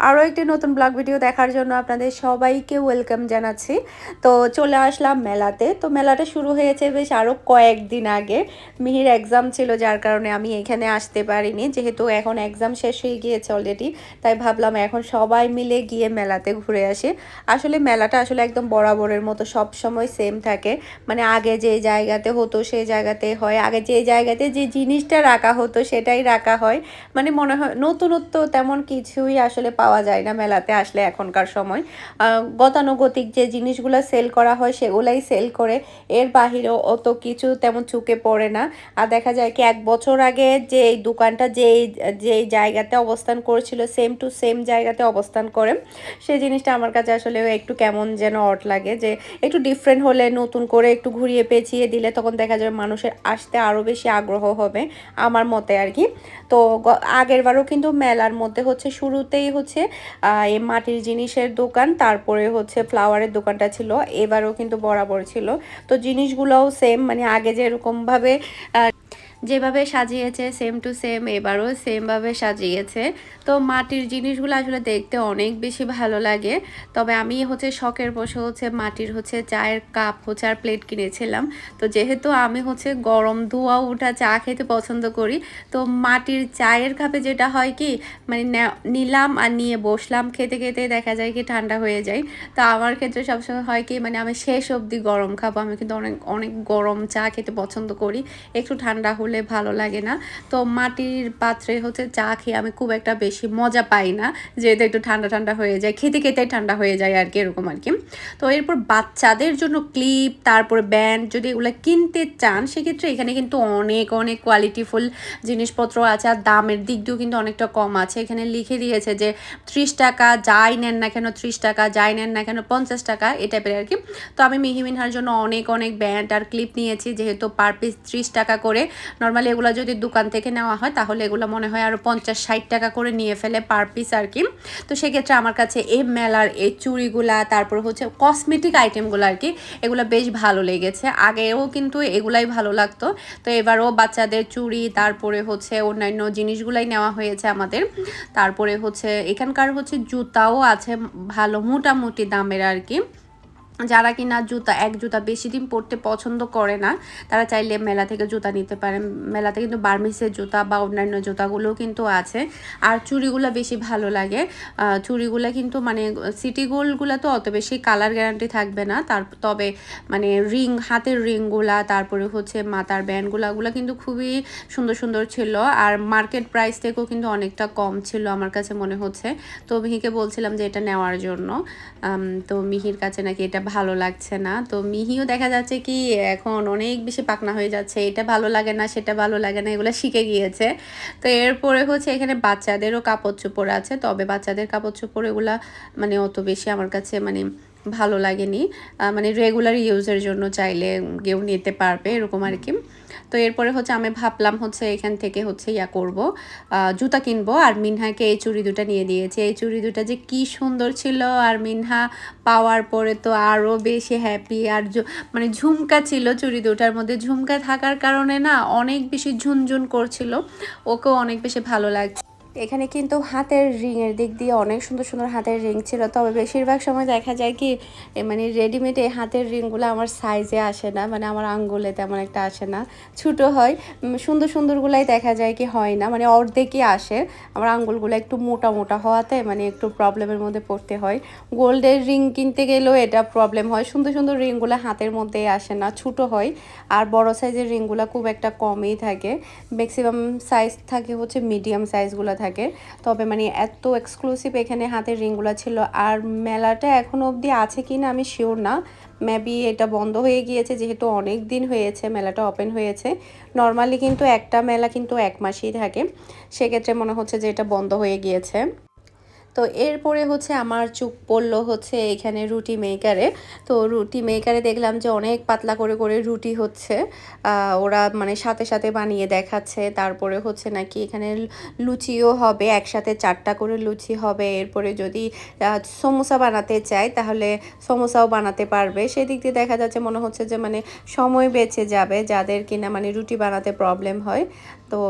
আরও একটি নতুন ব্লগ ভিডিও দেখার জন্য আপনাদের সবাইকে ওয়েলকাম জানাচ্ছি। তো চলে আসলাম মেলাতে। তো মেলাটা শুরু হয়েছে বেশ আরও কয়েকদিন আগে। মিহির এক্সাম ছিল, যার কারণে আমি এখানে আসতে পারিনি। যেহেতু এখন এক্সাম শেষ হয়ে গিয়েছে অলরেডি তাই ভাবলাম এখন সবাই মিলে গিয়ে মেলাতে ঘুরে আসি। আসলে মেলাটা আসলে একদম বরাবরের মতো, সব সময় সেম থাকে। মানে আগে যে জায়গাতে হতো সেই জায়গাতে হয়, আগে যে জায়গাতে যে জিনিসটা রাখা হতো সেটাই রাখা হয়। মানে মনে হয় নতুনত্ব তেমন কিছুই আসলে পাওয়া যায় না মেলাতে আসলে এখনকার সময়। গতানুগতিক যে জিনিসগুলো সেল করা হয় সেগুলাই সেল করে এর বাহিরেও অত কিছু তেমন চুকে পড়ে না। আর দেখা যায় কি এক বছর আগে যে এই দোকানটা যেই যেই জায়গাতে অবস্থান করেছিল সেম টু সেম জায়গাতে অবস্থান করে, সেই জিনিসটা আমার কাছে আসলে একটু কেমন যেন অট লাগে যে একটু ডিফারেন্ট হলে, নতুন করে একটু ঘুরিয়ে পেঁচিয়ে দিলে তখন দেখা যাবে মানুষের আসতে আরও বেশি আগ্রহ হবে, আমার মতে আর কি। তো আগেরবারও কিন্তু মেলার মধ্যে হচ্ছে শুরুতেই হচ্ছে আহ, এই মাটির জিনিসের দোকান তারপরে হচ্ছে ফ্লাওয়ারের দোকানটা ছিল এবারও কিন্তু বরাবর ছিল। তো জিনিসগুলোও সেম মানে আগে যেরকমভাবে যেভাবে সাজিয়েছে সেম টু সেম এবারও সেমভাবে সাজিয়েছে। তো মাটির জিনিসগুলো আসলে দেখতে অনেক বেশি ভালো লাগে। তবে আমি হচ্ছে শখের বসে হচ্ছে মাটির হচ্ছে চায়ের কাপ হচ্ছে আর প্লেট কিনেছিলাম। তো যেহেতু আমি হচ্ছে গরম ধোয়া ওঠা চা খেতে পছন্দ করি, তো মাটির চায়ের কাপে যেটা হয় কি মানে নিলাম আর নিয়ে বসলাম। খেতে খেতে দেখা যায় কি ঠান্ডা হয়ে যায়। তো আমার ক্ষেত্রে সবসময় হয় কি মানে আমি শেষ অবধি গরম খাব। আমি কিন্তু অনেক অনেক গরম চা খেতে পছন্দ করি। একটু ঠান্ডা হলে ভালো লাগে না। তো মাটির পাত্রে হচ্ছে চা খেয়ে আমি খুব একটা বেশি মজা পাই না। যেহেতু একটু ঠান্ডা ঠান্ডা হয়ে যায়, খেতে খেতে ঠান্ডা হয়ে যায় আর কি, এরকম আর কি। তো এরপর বাচ্চাদের জন্য ক্লিপ, তারপর ব্যান্ড যদি এগুলো কিনতে চান, সেক্ষেত্রে এখানে কিন্তু অনেক অনেক কোয়ালিটিফুল জিনিসপত্র আছে। আর দামের দিক দিয়েও কিন্তু অনেকটা কম আছে। এখানে লিখে দিয়েছে যে ত্রিশ টাকা যাই নেন না কেন, ত্রিশ টাকা যাই নেন না কেন, পঞ্চাশ টাকা, এই টাইপের আর কি। তো আমি মিহি মিনহার জন্য অনেক অনেক ব্যান্ড আর ক্লিপ নিয়েছি। যেহেতু পার পিস ত্রিশ টাকা করে নর্মালি এগুলো যদি দোকান থেকে নেওয়া হয়, তাহলে এগুলো মনে হয় আরও পঞ্চাশ, ষাট টাকা করে নিয়ে ফেলে পার পিস আর কি। তো সেক্ষেত্রে আমার কাছে এই মেলার এই চুড়িগুলা, তারপর হচ্ছে কসমেটিক আইটেমগুলো আর কি, এগুলো বেশ ভালো লেগেছে। আগেও কিন্তু এগুলাই ভালো লাগতো। তো এবারও বাচ্চাদের চুড়ি, তারপরে হচ্ছে অন্যান্য জিনিসগুলাই নেওয়া হয়েছে আমাদের। তারপরে হচ্ছে এখানকার হচ্ছে জুতাও আছে ভালো, মোটামুটি দামের আর কি। যারা কিনা জুতা, এক জুতা বেশি দিন পরতে পছন্দ করে না, তারা চাইলে মেলা থেকে জুতা নিতে পারেন। মেলাতে কিন্তু বার্মিসের জুতা বা অন্যান্য জুতাগুলোও কিন্তু আছে। আর চুড়িগুলো বেশি ভালো লাগে। চুড়িগুলো কিন্তু মানে সিটি গোল্ডগুলো তো অত বেশি কালার গ্যারান্টি থাকবে না। তার, তবে মানে রিং, হাতের রিংগুলা, তারপরে হচ্ছে মাথার ব্যান্ডগুলো, ওগুলো কিন্তু খুবই সুন্দর সুন্দর ছিল। আর মার্কেট প্রাইস থেকেও কিন্তু অনেকটা কম ছিল আমার কাছে মনে হচ্ছে। তো মিহিকে বলছিলাম যে এটা নেওয়ার জন্য। তো মিহির কাছে নাকি এটা ভালো লাগছে না। তো মিহিও দেখা যাচ্ছে কি এখন অনেক বেশি পাকনা হয়ে যাচ্ছে। এটা ভালো লাগে না, সেটা ভালো লাগে না, এগুলো শিখে গিয়েছে। তো এরপরে হচ্ছে এখানে বাচ্চাদেরও কাপড় চোপড় আছে, তবে বাচ্চাদের কাপড় চোপড় এগুলা মানে অত বেশি আমার কাছে মানে ভালো লাগেনি। মানে রেগুলার ইউজের জন্য চাইলে কেউ নিতে পারবে, এরকম আর কি। তো এরপরে হচ্ছে আমি ভাবলাম হচ্ছে এখান থেকে হচ্ছে ইয়া করব জুতা কিনবো। আর মিনহাকে এই চুড়ি দুটা নিয়ে দিয়েছে। এই চুড়ি দুটা যে কি সুন্দর ছিল। আর মিনহা পাওয়ার পরে তো আরও বেশি হ্যাপি আর মানে ঝুমকা ছিল চুড়ি দুটার মধ্যে। ঝুমকা থাকার কারণে না অনেক বেশি ঝুনঝুন করছিল। ওকেও অনেক বেশি ভালো লাগছে। এখানে কিন্তু হাতের রিংয়ের দিক দিয়ে অনেক সুন্দর সুন্দর হাতের রিং ছিল। তবে বেশিরভাগ সময় দেখা যায় কি মানে রেডিমেড এই হাতের রিংগুলো আমার সাইজে আসে না মানে আমার আঙ্গুলে তেমন একটা আসে না। ছোটো হয় সুন্দর সুন্দরগুলাই দেখা যায় কি হয় না মানে অর্ধেকই আসে। আমার আঙ্গুলগুলো একটু মোটা মোটা হওয়াতে মানে একটু প্রবলেমের মধ্যে পড়তে হয়। গোল্ডের রিং কিনতে গেলেও এটা প্রবলেম হয়। সুন্দর সুন্দর রিংগুলো হাতের মধ্যে আসে না, ছোটো হয়। আর বড় সাইজের রিংগুলো খুব একটা কমই থাকে। ম্যাক্সিমাম সাইজ থাকে হচ্ছে মিডিয়াম সাইজগুলো থাকে। তবে মানে এত এক্সক্লুসিভ এখানে হাতের রিংগুলো ছিল। আর মেলাটা এখন অবধি আছে কি না আমি শিওর না। মেবি এটা বন্ধ হয়ে গিয়েছে, যেহেতু অনেক দিন হয়েছে, মেলাটা ওপেন হয়েছে। নর্মালি কিন্তু একটা মেলা কিন্তু এক মাসই থাকে। সেক্ষেত্রে মনে হচ্ছে যে এটা বন্ধ হয়ে গিয়েছে। তো এরপরে হচ্ছে আমার চুপ পড়ল হচ্ছে এখানে রুটি মেকারে তো রুটি মেকারে দেখলাম যে অনেক পাতলা করে করে রুটি হচ্ছে। ওরা মানে সাথে সাথে বানিয়ে দেখাচ্ছে। তারপরে হচ্ছে নাকি এখানে লুচিও হবে, একসাথে চারটা করে লুচি হবে। এরপরে যদি সমোসা বানাতে চায়, তাহলে সমোসাও বানাতে পারবে। সেদিক দিয়ে দেখা যাচ্ছে মনে হচ্ছে যে মানে সময় বেঁচে যাবে, যাদের কিনা মানে রুটি বানাতে প্রবলেম হয়। তো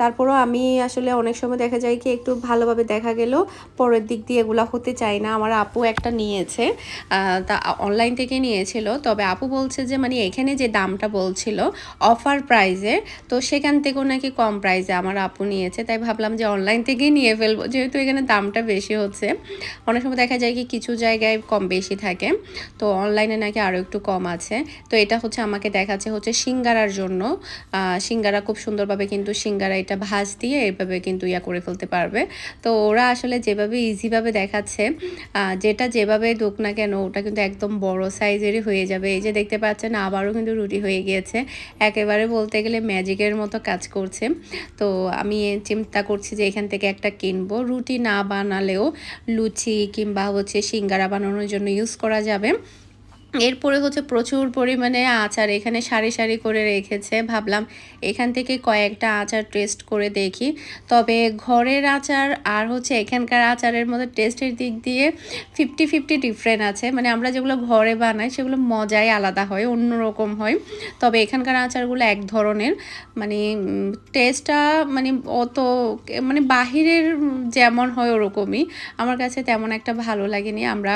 তারপরও আমি আসলে অনেক সময় দেখা যায় কি একটু ভালোভাবে দেখা গেলেও পরের দিক দিয়ে এগুলো হতে চাই না। আমার আপু একটা নিয়েছে তা অনলাইন থেকে নিয়েছিল। তবে আপু বলছে যে মানে এখানে যে দামটা বলছিল অফার প্রাইজে তো সেখান থেকেও নাকি কম প্রাইজে আমার আপু নিয়েছে। তাই ভাবলাম যে অনলাইন থেকেই নিয়ে ফেলব, যেহেতু এখানে দামটা বেশি হচ্ছে। অনেক সময় দেখা যায় কি, কিছু জায়গায় কম বেশি থাকে, তো অনলাইনে নাকি আরও একটু কম আছে। তো এটা হচ্ছে আমাকে দেখাচ্ছে হচ্ছে সিঙ্গারার জন্য। সিঙ্গারা খুব সুন্দরভাবে কিন্তু সিঙ্গারা এটা ভাজ দিয়ে এভাবে কিন্তু ইয়া করে ফেলতে পারবে। তো ওরা আসলে যেভাবে ইজিভাবে দেখাচ্ছে। যেটা যেভাবে দোক না কেন, ওটা কিন্তু একদম বড় সাইজেরই হয়ে যাবে। এই যে দেখতে পাচ্ছেন, আবারও কিন্তু রুটি হয়ে গিয়েছে। একেবারে বলতে গেলে ম্যাজিকের মতো কাজ করছে। তো আমি চিন্তা করছি যে এখান থেকে একটা কিনবো। রুটি না বানালেও লুচি কিংবা হচ্ছে সিঙ্গারা বানানোর জন্য ইউজ করা যাবে। এরপরে হচ্ছে প্রচুর পরিমাণে আচার এখানে সারি সারি করে রেখেছে। ভাবলাম এখান থেকে কয়েকটা আচার টেস্ট করে দেখি। তবে ঘরের আচার আর হচ্ছে এখানকার আচারের মধ্যে টেস্টের দিক দিয়ে ফিফটি ফিফটি ডিফারেন্ট আছে। মানে আমরা যেগুলো ঘরে বানাই সেগুলো মজাই আলাদা হয়, অন্যরকম হয়। তবে এখানকার আচারগুলো এক ধরনের। মানে টেস্টটা মানে অত মানে বাহিরের যেমন হয় ওরকমই। আমার কাছে তেমন একটা ভালো লাগেনি। আমরা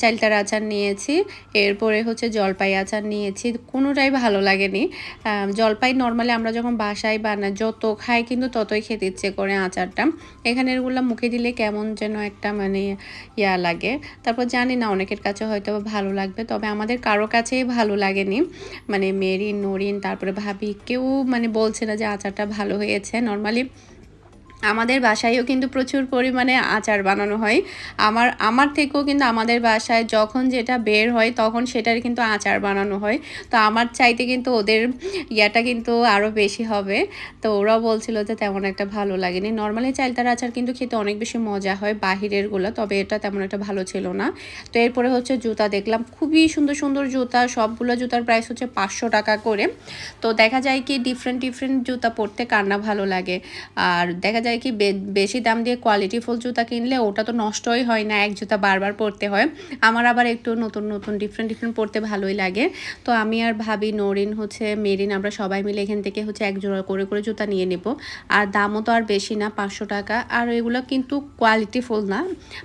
চাইলতার আচার নিয়েছি। এরপরে হচ্ছে জলপাই আচার নিয়েছি, কোনোটাই ভালো লাগেনি। জলপাই নর্মালি আমরা যখন বাসায় বানাই যত খাই কিন্তু ততই খেতে ইচ্ছে করে আচারটা। এখানে এগুলো মুখে দিলে কেমন যেন একটা মানে ইয়া লাগে। তারপর জানি না, অনেকের কাছে হয়তো ভালো লাগবে, তবে আমাদের কারও কাছেই ভালো লাগেনি। মানে মেরিন, নরিন, তারপরে ভাবি কেউ মানে বলছে না যে আচারটা ভালো হয়েছে। নর্মালি আমাদের বাসায়ও কিন্তু প্রচুর পরিমাণে আচার বানানো হয়। আমার আমার থেকেও কিন্তু আমাদের বাসায় যখন যেটা বের হয় তখন সেটার কিন্তু আচার বানানো হয়। তো আমার চাইতে কিন্তু ওদের ইয়াটা কিন্তু আরও বেশি হবে। তো ওরাও বলছিল যে তেমন একটা ভালো লাগেনি। নর্মালি চালতার আচার কিন্তু খেতে অনেক বেশি মজা হয় বাহিরেরগুলো, তবে এটা তেমন একটা ভালো ছিল না। তো এরপরে হচ্ছে জুতা দেখলাম। খুবই সুন্দর সুন্দর জুতা, সবগুলো জুতার প্রাইস হচ্ছে পাঁচশো টাকা করে। তো দেখা যায় কি ডিফারেন্ট ডিফারেন্ট জুতা পরতে কান্না ভালো লাগে। আর দেখা যায় যায় কি বেশি দাম দিয়ে কোয়ালিটি ফুল জুতা কিনলে ওটা তো নষ্টই হয় না, এক জুতা বারবার পরতে হয়। আমার আবার একটু নতুন নতুন ডিফারেন্ট ডিফারেন্ট পরতে ভালোই লাগে। তো আমি আর ভাবি, নরিন হচ্ছে মেরিন, আমরা সবাই মিলে এখান থেকে হচ্ছে এক জোড়া করে করে জুতা নিয়ে নেব। আর দামও তো আর বেশি না, পাঁচশো টাকা। আর এগুলো কিন্তু কোয়ালিটি ফুল না।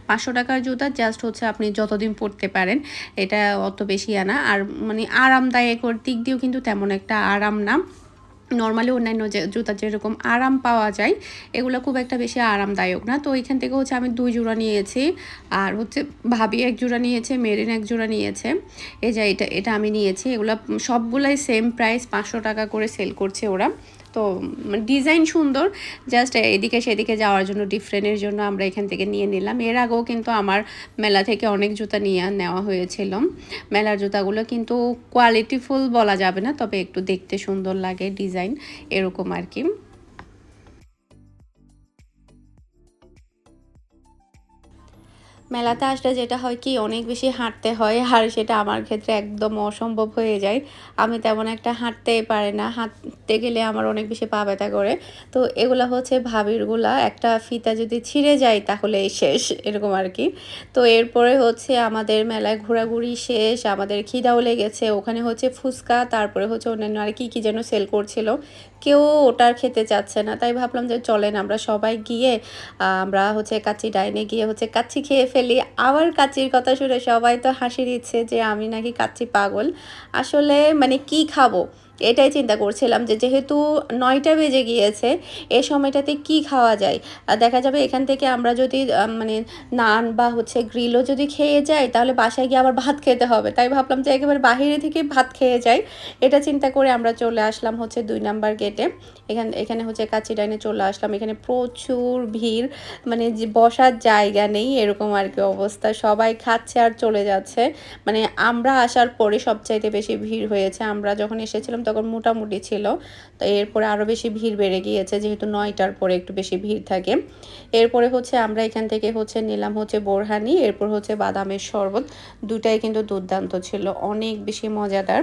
পাঁচশো টাকার জুতা জাস্ট হচ্ছে আপনি যতদিন পরতে পারেন, এটা অত বেশি আনা। আর মানে আরামদায়ক দিক দিয়েও কিন্তু তেমন একটা আরাম না। নর্মালি অন্যান্য জুতা যেরকম আরাম পাওয়া যায়, এগুলো খুব একটা বেশি আরামদায়ক না। তো এখান থেকে হচ্ছে আমি দুই জোড়া নিয়েছি। আর হচ্ছে ভাবি এক জোড়া নিয়েছে, মেরিন এক জোড়া নিয়েছে। এই যে এটা এটা আমি নিয়েছি। এগুলো সবগুলাই সেম প্রাইস পাঁচশো টাকা করে সেল করছে ওরা। তো ডিজাইন সুন্দর জাস্ট এদিকে সেদিকে যাওয়ার জন্য ডিফারেন্টের জন্য আমরা এখান থেকে নিয়ে নিলাম। এর আগেও কিন্তু আমার মেলা থেকে অনেক জুতা নিয়ে নেওয়া হয়েছিল। মেলার জুতাগুলো কিন্তু কোয়ালিটিফুল বলা যাবে না, তবে একটু দেখতে সুন্দর লাগে ডিজাইন এরকম আর কি। মেলাতে আসলে যেটা হয় কি, অনেক বেশি হাঁটতে হয় আর সেটা আমার ক্ষেত্রে একদম অসম্ভব হয়ে যায়। আমি তেমন একটা হাঁটতেই পারি না। হাঁটতে গেলে আমার অনেক বেশি পা ব্যথা করে। তো এগুলো হচ্ছে ভাবিরগুলা একটা ফিতা যদি ছিঁড়ে যায় তাহলে শেষ, এরকম আর কি। তো এরপরে হচ্ছে আমাদের মেলায় ঘোরাঘুরি শেষ, আমাদের খিদাও লেগেছে। ওখানে হচ্ছে ফুচকা, তারপরে হচ্ছে অন্যান্য আর কি, কী যেন সেল করছিল। কেউ ওটার খেতে চাচ্ছে না। তাই ভাবলাম যে চলেন আমরা সবাই গিয়ে আমরা হচ্ছে কাচি ডাইনে গিয়ে হচ্ছে কাচি খেয়ে ফেলি। আবার কাচির কথা শুনে সবাই তো হাসি দিচ্ছে যে আমি নাকি কাচি পাগল। আসলে মানে কি খাব? এটাই চিন্তা করছিলাম যে যেহেতু নয়টা বেজে গিয়েছে, এ সময়টাতে কি খাওয়া যায়? আর দেখা যাবে এখান থেকে আমরা যদি মানে নান বা হচ্ছে গ্রিলও যদি খেয়ে যাই, তাহলে বাসায় গিয়ে আবার ভাত খেতে হবে। তাই ভাবলাম যে একেবারে বাহিরে থেকে ভাত খেয়ে যাই। এটা চিন্তা করে আমরা চলে আসলাম হচ্ছে দুই নাম্বার গেটে। এখান, এখানে হচ্ছে কাচি ডাইনে চলে আসলাম। এখানে প্রচুর ভিড় মানে বসার জায়গা নেই, এরকম আর কি অবস্থা। সবাই খাচ্ছে আর চলে যাচ্ছে। মানে আমরা আসার পরে সবচাইতে বেশি ভিড় হয়েছে। আমরা যখন এসেছিলাম তখন মোটামুটি ছিল। তো এরপরে আরও বেশি ভিড় বেড়ে গিয়েছে, যেহেতু নয়টার পরে একটু বেশি ভিড় থাকে। এরপরে হচ্ছে আমরা এখান থেকে হচ্ছে নিলাম হচ্ছে বোরহানি, এরপর হচ্ছে বাদামের শরবত। দুটাই কিন্তু দুর্দান্ত ছিল, অনেক বেশি মজাদার।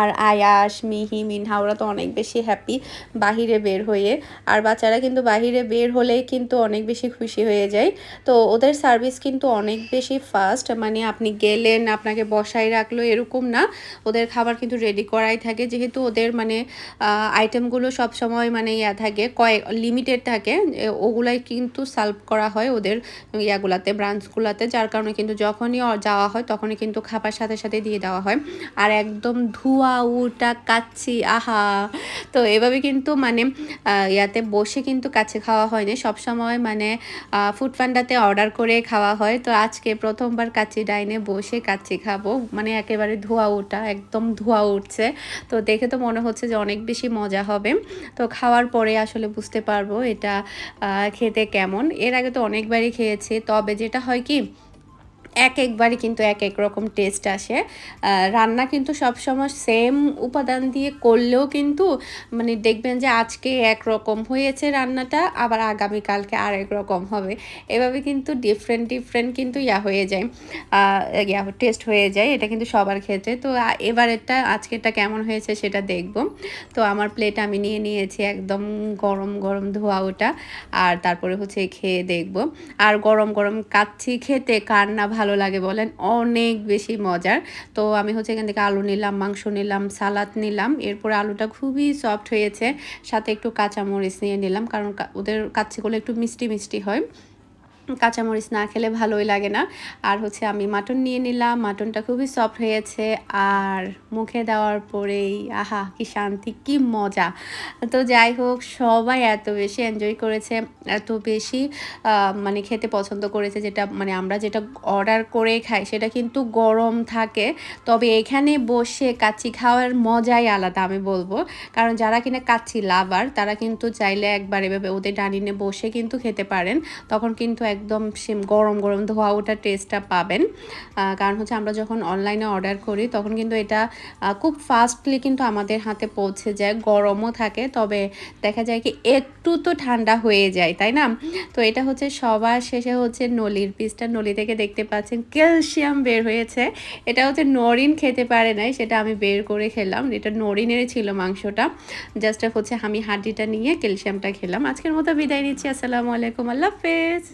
আর আয়াস, মিহি, মিনহা, ওরা তো অনেক বেশি হ্যাপি বাহিরে বের হয়ে। আর বাচ্চারা কিন্তু বাহিরে বের হলেই কিন্তু অনেক বেশি খুশি হয়ে যায়। তো ওদের সার্ভিস কিন্তু অনেক বেশি ফাস্ট মানে আপনি গেলেন, আপনাকে বসাই রাখল, এরকম না। ওদের খাবার কিন্তু রেডি করাই থাকে। যেহেতু ওদের মানে আইটেমগুলো সব সময় মানে ইয়া থাকে, কয়েক লিমিটেড থাকে ওগুলাই কিন্তু সার্ভ করা হয় ওদের ইয়াগুলাতে ব্রাঞ্চগুলাতে যার কারণে কিন্তু যখনই যাওয়া হয়, তখনই কিন্তু খাবার সাথে সাথে দিয়ে দেওয়া হয়। আর একদম ধোয়া উটা কাচ্ছি আহা। তো এভাবে কিন্তু মানে ইয়াতে বসে কিন্তু কাছে খাওয়া হয় হয়নি সবসময় মানে ফুড পান্ডাতে অর্ডার করে খাওয়া হয়। তো আজকে প্রথমবার কাচ্চি ডাইনে বসে কাচ্চি খাব। মানে একেবারে ধোয়া উটা একদম ধোয়া উঠছে। তো দেখে তো মনে হচ্ছে যে অনেক বেশি মজা হবে। তো খাওয়ার পরে আসলে বুঝতে পারব এটা খেতে কেমন। এর আগে তো অনেকবারই খেয়েছি। তবে যেটা হয় কি এক একবারই কিন্তু এক এক রকম টেস্ট আসে। রান্না কিন্তু সবসময় সেম উপাদান দিয়ে করলেও কিন্তু মানে দেখবেন যে আজকে এক রকম হয়েছে রান্নাটা, আবার আগামীকালকে আরেক রকম হবে। এভাবে কিন্তু ডিফারেন্ট ডিফারেন্ট কিন্তু ইয়া হয়ে যায়। ইয়া টেস্ট হয়ে যায়। এটা কিন্তু সবার ক্ষেত্রে। তো এবারেরটা, আজকেরটা কেমন হয়েছে সেটা দেখব। তো আমার প্লেট আমি নিয়ে নিয়েছি একদম গরম গরম ধোয়া ওটা। আর তারপরে হচ্ছে খেয়ে দেখব। আর গরম গরম কাচ্ছি খেতে কার না ভালো লাগে বলেন, অনেক বেশি মজার। তো আমি হচ্ছে এখান থেকে আলু নিলাম, মাংস নিলাম, সালাদ নিলাম, এরপর আলুটা খুবই সফট হয়েছে, সাথে একটু কাঁচামরিচ নিয়ে নিলাম, কারণ ওদের কাচ্ছিগুলো একটু মিষ্টি মিষ্টি হয়। কাঁচামরিচ না খেলে ভালোই লাগে না। আর হচ্ছে আমি মাটন নিয়ে নিলাম, মাটনটা খুবই সফট হয়েছে আর মুখে দেওয়ার পরেই আহা, কি শান্তি, কি মজা। তো যাই হোক, সবাই এত বেশি এনজয় করেছে, এত বেশি মানে খেতে পছন্দ করেছে যেটা মানে আমরা যেটা অর্ডার করে খাই সেটা কিন্তু গরম থাকে। তবে এখানে বসে কাচ্চি খাওয়ার মজাই আলাদা আমি বলব। কারণ যারা কিনা কাচ্চি লাভার তারা কিন্তু চাইলে একবার এভাবে ওদের ডানিনে বসে কিন্তু খেতে পারেন। তখন কিন্তু একদম গরম গরম ধোয়া ওটা টেস্টটা পাবেন। কারণ হচ্ছে আমরা যখন অনলাইনে অর্ডার করি, তখন কিন্তু এটা খুব ফাস্টলি কিন্তু আমাদের হাতে পৌঁছে যায়, গরমও থাকে, তবে দেখা যায় কি একটু তো ঠান্ডা হয়ে যায়, তাই না? তো এটা হচ্ছে সবার শেষে হচ্ছে নলির পিসটা নলি থেকে দেখতে পাচ্ছেন ক্যালসিয়াম বের হয়েছে। এটা হচ্ছে নরিন খেতে পারে নাই, সেটা আমি বের করে খেলাম। এটা নরিনের ছিল মাংসটা। জাস্ট হচ্ছে আমি হাড্ডিটা নিয়ে ক্যালসিয়ামটা খেলাম। আজকের মতো বিদায় নিচ্ছি। আসসালামু আলাইকুম। আল্লাহ হাফেজ।